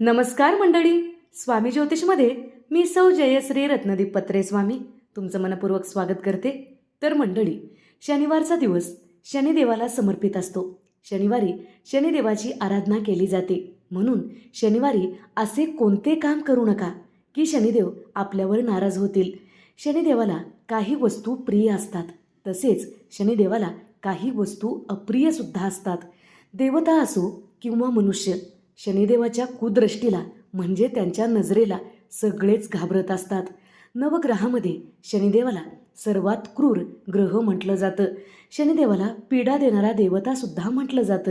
नमस्कार मंडळी. स्वामी ज्योतिषमध्ये मी सौ जयश्री रत्नदीप पत्रे स्वामी तुमचं मनपूर्वक स्वागत करते. तर मंडळी शनिवारचा दिवस शनिदेवाला समर्पित असतो. शनिवारी शनिदेवाची आराधना केली जाते. म्हणून शनिवारी असे कोणते काम करू नका की शनिदेव आपल्यावर नाराज होतील. शनिदेवाला काही वस्तू प्रिय असतात तसेच शनिदेवाला काही वस्तू अप्रियसुद्धा असतात. देवता असो किंवा मनुष्य शनिदेवाच्या कुदृष्टीला म्हणजे त्यांच्या नजरेला सगळेच घाबरत असतात. नवग्रहामध्ये शनिदेवाला सर्वात क्रूर ग्रह म्हटलं जातं. शनिदेवाला पीडा देणारा देवतासुद्धा म्हटलं जातं.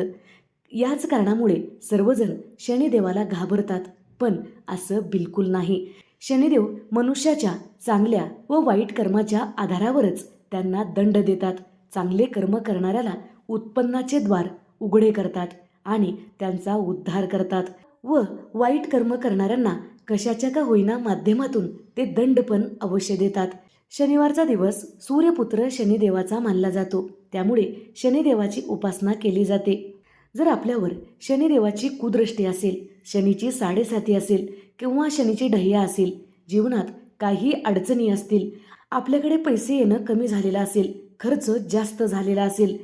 याच कारणामुळे सर्वजण शनिदेवाला घाबरतात. पण असं बिलकुल नाही. शनिदेव मनुष्याच्या चांगल्या व वाईट कर्माच्या आधारावरच त्यांना दंड देतात. चांगले कर्म करणाऱ्याला उत्पन्नाचे द्वार उघडे करतात. आणि त्यांचा उद्धार करतात. व वाईट कर्म करणाऱ्यांना कशाच्या का होईना माध्यमातून ते दंड पण अवश्य देतात. शनिवारचा दिवस सूर्यपुत्र शनिदेवाचा मानला जातो. त्यामुळे शनिदेवाची उपासना केली जाते. जर आपल्यावर शनिदेवाची कुदृष्टी असेल शनीची साडेसाती असेल किंवा शनीची ढह्या असेल जीवनात काही अडचणी असतील आपल्याकडे पैसे येणं कमी झालेलं असेल खर्च जास्त झालेला असेल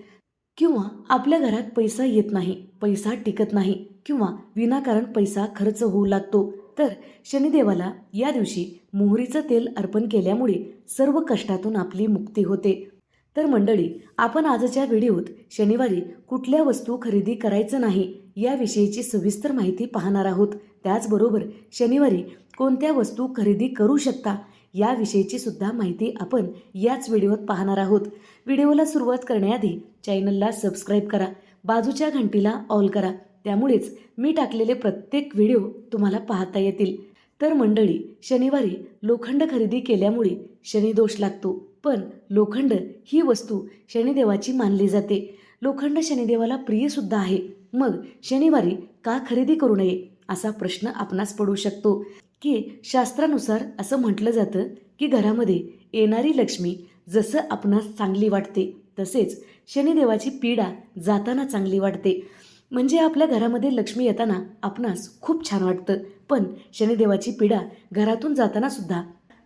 किंवा आपल्या घरात पैसा येत नाही पैसा टिकत नाही किंवा विनाकारण पैसा खर्च होऊ लागतो तर शनिदेवाला या दिवशी मोहरीचं तेल अर्पण केल्यामुळे सर्व कष्टातून आपली मुक्ती होते. तर मंडळी आपण आजच्या व्हिडिओत शनिवारी कुठल्या वस्तू खरेदी करायचं नाही याविषयीची सविस्तर माहिती पाहणार आहोत. त्याचबरोबर शनिवारी कोणत्या वस्तू खरेदी करू शकता याविषयीची सुद्धा माहिती आपण याच व्हिडिओत पाहणार आहोत. व्हिडिओला सुरुवात करण्याआधी चॅनलला सबस्क्राईब करा बाजूच्या घंटीला ऑल करा त्यामुळेच मी टाकलेले प्रत्येक व्हिडिओ तुम्हाला पाहता येतील. तर मंडळी शनिवारी लोखंड खरेदी केल्यामुळे शनिदोष लागतो पण लोखंड ही वस्तू शनिदेवाची मानली जाते. लोखंड शनिदेवाला प्रियसुद्धा आहे. मग शनिवारी का खरेदी करू नये असा प्रश्न आपणास पडू शकतो. की शास्त्रानुसार असं म्हटलं जातं की घरामध्ये येणारी लक्ष्मी जसं आपणास चांगली वाटते तसेच शनिदेवाची पीडा जाताना चांगली वाटते. म्हणजे आपल्या घरामध्ये लक्ष्मी येताना आपणास खूप छान वाटतं. पण शनिदेवाची पीडा घरातून जाताना सुद्धा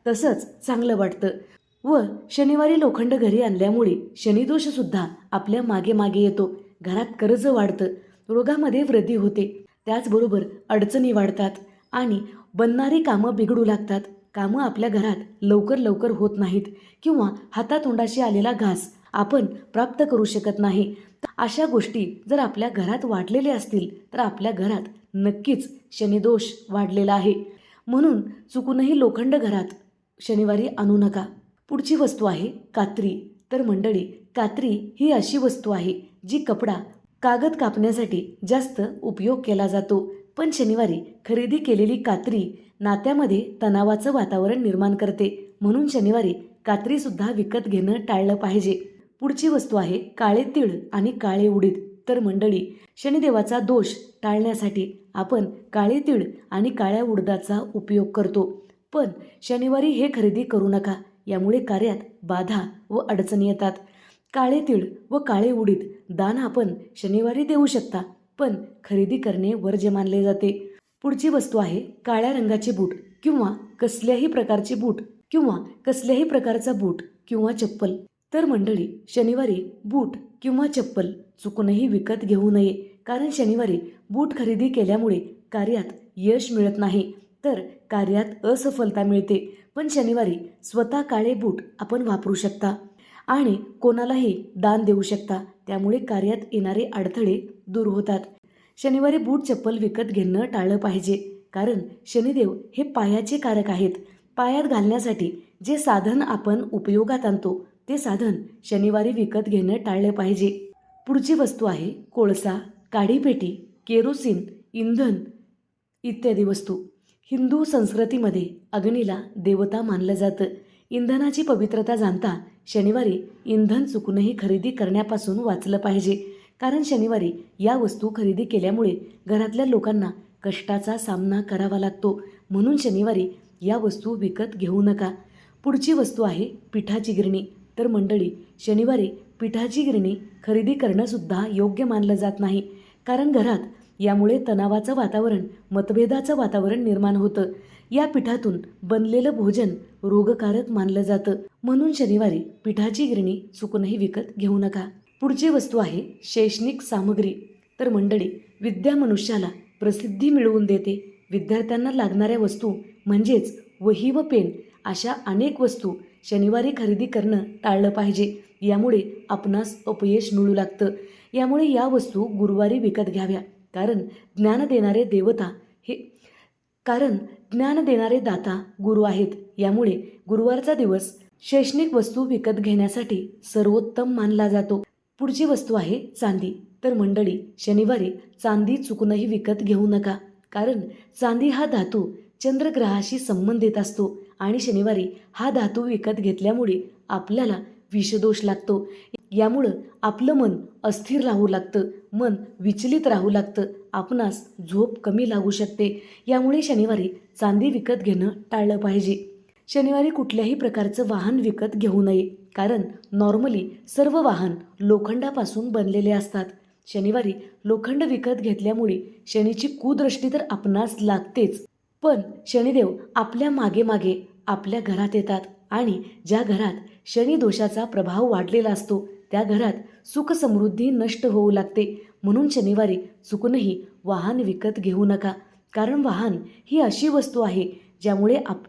तसंच चांगलं वाटतं. व शनिवारी लोखंड घरी आणल्यामुळे शनिदोषसुद्धा आपल्या मागे मागे येतो. घरात कर्ज वाढतं. रोगामध्ये वृद्धी होते. त्याचबरोबर अडचणी वाढतात. आणि बनणारी कामं बिघडू लागतात. कामं आपल्या घरात लवकर लवकर होत नाहीत किंवा हातातोंडाशी आलेला घास आपण प्राप्त करू शकत नाही. अशा गोष्टी जर आपल्या घरात वाढलेल्या असतील तर आपल्या घरात नक्कीच शनिदोष वाढलेला आहे. म्हणून चुकूनही लोखंड घरात शनिवारी आणू नका. पुढची वस्तू आहे कात्री. तर मंडळी कात्री ही अशी वस्तू आहे जी कपडा कागद कापण्यासाठी जास्त उपयोग केला जातो. पण शनिवारी खरेदी केलेली कात्री नात्यामध्ये तणावाचं वातावरण निर्माण करते. म्हणून शनिवारी कात्रीसुद्धा विकत घेणं टाळलं पाहिजे. पुढची वस्तू आहे काळे तीळ आणि काळे उडीद. तर मंडळी शनिदेवाचा दोष टाळण्यासाठी आपण काळे तीळ आणि काळ्या उडदाचा उपयोग करतो. पण शनिवारी हे खरेदी करू नका. यामुळे कार्यात बाधा व अडचणी येतात. काळे तीळ व काळे उडीद दान आपण शनिवारी देऊ शकता. पण खरेदी करणे वर्ज्य मानले जाते. पुढची वस्तू आहे काळ्या रंगाचे बूट किंवा कसल्याही प्रकारचे बूट किंवा कसल्याही प्रकारचा बूट किंवा चप्पल. तर मंडळी शनिवारी बूट किंवा चप्पल चुकूनही विकत घेऊ नये कारण शनिवारी बूट खरेदी केल्यामुळे कार्यात यश मिळत नाही. तर कार्यात असफलता मिळते पण शनिवारी स्वतः काळे बूट आपण वापरू शकता आणि कोणालाही दान देऊ शकता. त्यामुळे कार्यात येणारे अडथळे दूर होतात. शनिवारी बूट चप्पल विकत घेणं टाळलं पाहिजे. कारण शनिदेव हे पायाचे कारक आहेत. पायात घालण्यासाठी जे साधन आपण उपयोगात आणतो ते साधन शनिवारी विकत घेणं टाळलं पाहिजे. पुढची वस्तू आहे कोळसा काडीपेटी केरोसिन इंधन इत्यादी वस्तू. हिंदू संस्कृतीमध्ये अग्नीला देवता मानलं जातं. इंधनाची पवित्रता जाणता शनिवारी इंधन चुकूनही खरेदी करण्यापासून वाचलं पाहिजे. कारण शनिवारी या वस्तू खरेदी केल्यामुळे घरातल्या लोकांना कष्टाचा सामना करावा लागतो. म्हणून शनिवारी या वस्तू विकत घेऊ नका. पुढची वस्तू आहे पिठाची गिरणी. तर मंडळी शनिवारी पिठाची गिरणी खरेदी करणंसुद्धा योग्य मानलं जात नाही. कारण घरात यामुळे तणावाचं वातावरण मतभेदाचं वातावरण निर्माण होतं. या पिठातून बनलेलं भोजन रोगकारक मानलं जातं. म्हणून शनिवारी पिठाची गिरणी चुकूनही विकत घेऊ नका. पुढची वस्तू आहे शैक्षणिक सामग्री. तर मंडळी विद्या मनुष्याला प्रसिद्धी मिळवून देते. विद्यार्थ्यांना लागणाऱ्या वस्तू म्हणजेच वही व पेन अशा अनेक वस्तू शनिवारी खरेदी करणं टाळलं पाहिजे. यामुळे आपणास अपयश मिळू लागतं. यामुळे या वस्तू गुरुवारी विकत घ्याव्या. कारण ज्ञान देणारे देवता हे कारण ज्ञान देणारे दाता गुरु आहेत. यामुळे गुरुवारचा दिवस शैक्षणिक वस्तू विकत घेण्यासाठी सर्वोत्तम मानला जातो. पुढची वस्तू आहे चांदी. तर मंडळी शनिवारी चांदी चुकूनही विकत घेऊ नका. कारण चांदी हा धातू चंद्रग्रहाशी संबंधित असतो आणि शनिवारी हा धातू विकत घेतल्यामुळे आपल्याला विषदोष लागतो. यामुळं आपलं मन अस्थिर राहू लागतं. मन विचलित राहू लागतं. आपणास झोप कमी लागू शकते. यामुळे शनिवारी चांदी विकत घेणं टाळलं पाहिजे. शनिवारी कुठल्याही प्रकारचं वाहन विकत घेऊ नये. कारण नॉर्मली सर्व वाहन लोखंडापासून बनलेले असतात. शनिवारी लोखंड विकत घेतल्यामुळे शनीची कुदृष्टी तर आपणास लागतेच. पण शनिदेव आपल्या मागे मागे आपल्या घरात येतात आणि ज्या घरात शनी दोषाचा प्रभाव वाढलेला असतो त्या घरात सुख समृद्धी नष्ट होऊ लागते. म्हणून शनिवारी चुकूनही वाहन विकत घेऊ नका. कारण वाहन ही अशी वस्तू आहे ज्यामुळे आप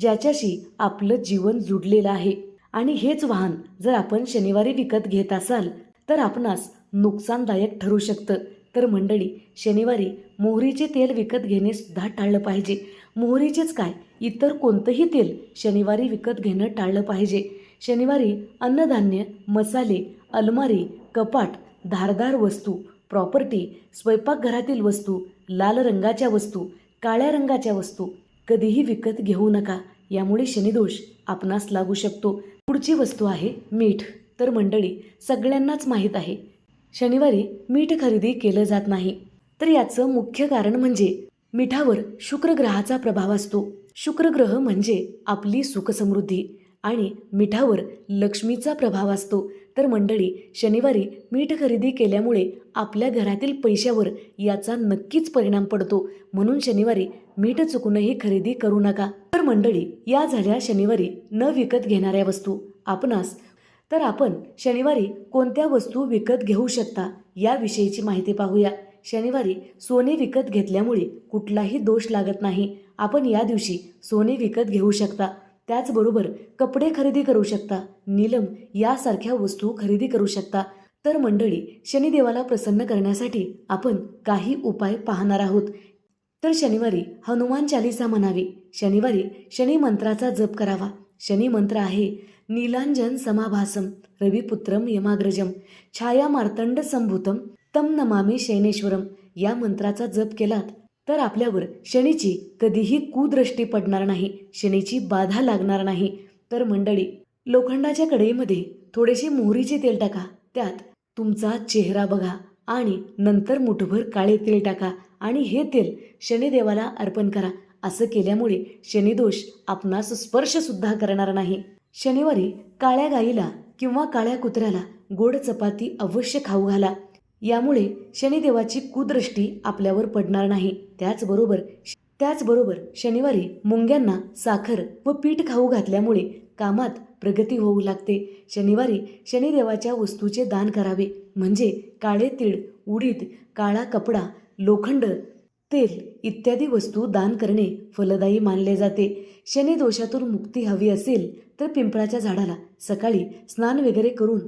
ज्याच्याशी आपलं जीवन जुडलेलं आहे. आणि हेच वाहन जर आपण शनिवारी विकत घेत असाल तर आपणास नुकसानदायक ठरू शकतं. तर मंडळी शनिवारी मोहरीचे तेल विकत घेणे सुद्धा टाळलं पाहिजे. मोहरीचेच काय? इतर कोणतंही तेल शनिवारी विकत घेणं टाळलं पाहिजे. शनिवारी अन्नधान्य मसाले अलमारी कपाट धारदार वस्तू प्रॉपर्टी स्वयंपाकघरातील वस्तू लाल रंगाच्या वस्तू काळ्या रंगाच्या वस्तू. कधीही विकत घेऊ नका यामुळे शनिदोष आपणास लागू शकतो. पुढची वस्तू आहे मीठ. तर मंडळी सगळ्यांनाच माहीत आहे शनिवारी मीठ खरेदी केलं जात नाही. तर याचं मुख्य कारण म्हणजे मिठावर शुक्रग्रहाचा प्रभाव असतो. शुक्रग्रह म्हणजे आपली सुखसमृद्धी. आणि मिठावर लक्ष्मीचा प्रभाव असतो. तर मंडळी शनिवारी मीठ खरेदी केल्यामुळे आपल्या घरातील पैशावर याचा नक्कीच परिणाम पडतो. म्हणून शनिवारी मीठ चुकूनही खरेदी करू नका. तर मंडळी या झाल्या शनिवारी न विकत घेणाऱ्या वस्तू. आपणास तर आपण शनिवारी कोणत्या वस्तू विकत घेऊ शकता याविषयीची माहिती पाहूया. शनिवारी सोने विकत घेतल्यामुळे कुठलाही दोष लागत नाही. आपण या दिवशी सोने विकत घेऊ शकता. त्याचबरोबर कपडे खरेदी करू शकता नीलम यासारख्या वस्तू खरेदी करू शकता. तर मंडळी शनिदेवाला प्रसन्न करण्यासाठी आपण काही उपाय पाहणार आहोत. तर शनिवारी हनुमान चालिसा म्हणावी. शनिवारी शनी मंत्राचा जप करावा. शनी मंत्र आहे नीलांजन समाभासम रविपुत्रम यमाग्रजम छाया मार्तंड संभूतम तम नमामी शैनेश्वरम. या मंत्राचा जप केलात तर आपल्यावर शनीची कधीही कुदृष्टी पडणार नाही शनीची बाधा लागणार नाही. तर मंडळी लोखंडाच्या कढईमध्ये थोडेसे मोहरीचे तेल टाका. त्यात तुमचा चेहरा बघा आणि नंतर मुठभर काळे तेल टाका आणि हे तेल शनिदेवाला अर्पण करा. असं केल्यामुळे शनिदोष आपणास स्पर्शसुद्धा करणार नाही. शनिवारी काळ्या गाईला किंवा काळ्या कुत्र्याला गोड चपाती अवश्य खाऊ घाला. यामुळे शनिदेवाची कुदृष्टी आपल्यावर पडणार नाही. त्याचबरोबर त्याचबरोबर शनिवारी मुंग्यांना साखर व पीठ खाऊ घातल्यामुळे कामात प्रगती होऊ लागते. शनिवारी शनिदेवाच्या वस्तूचे दान करावे म्हणजे काळे तीळ उडीद काळा कपडा लोखंड तेल इत्यादी वस्तू दान करणे फलदायी मानले जाते. शनिदोषातून मुक्ती हवी असेल तर पिंपळाच्या झाडाला सकाळी स्नान वगैरे करून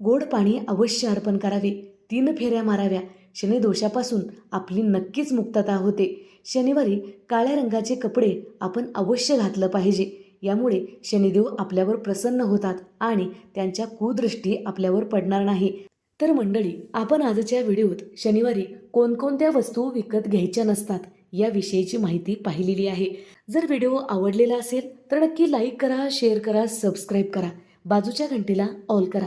गोड पाणी अवश्य अर्पण करावे. तीन फेऱ्या माराव्या. शनिदोषापासून आपली नक्कीच मुक्तता होते. शनिवारी काळ्या रंगाचे कपडे आपण अवश्य घातलं पाहिजे. यामुळे शनिदेव आपल्यावर प्रसन्न होतात आणि त्यांच्या कुदृष्टी आपल्यावर पडणार नाही. तर मंडळी आपण आजच्या व्हिडिओत शनिवारी कोणकोणत्या वस्तू विकत घ्यायच्या नसतात याविषयीची माहिती पाहिलेली आहे. जर व्हिडिओ आवडलेला असेल तर नक्की लाईक करा शेअर करा सबस्क्राईब करा. बाजूच्या घंटीला ऑल करा.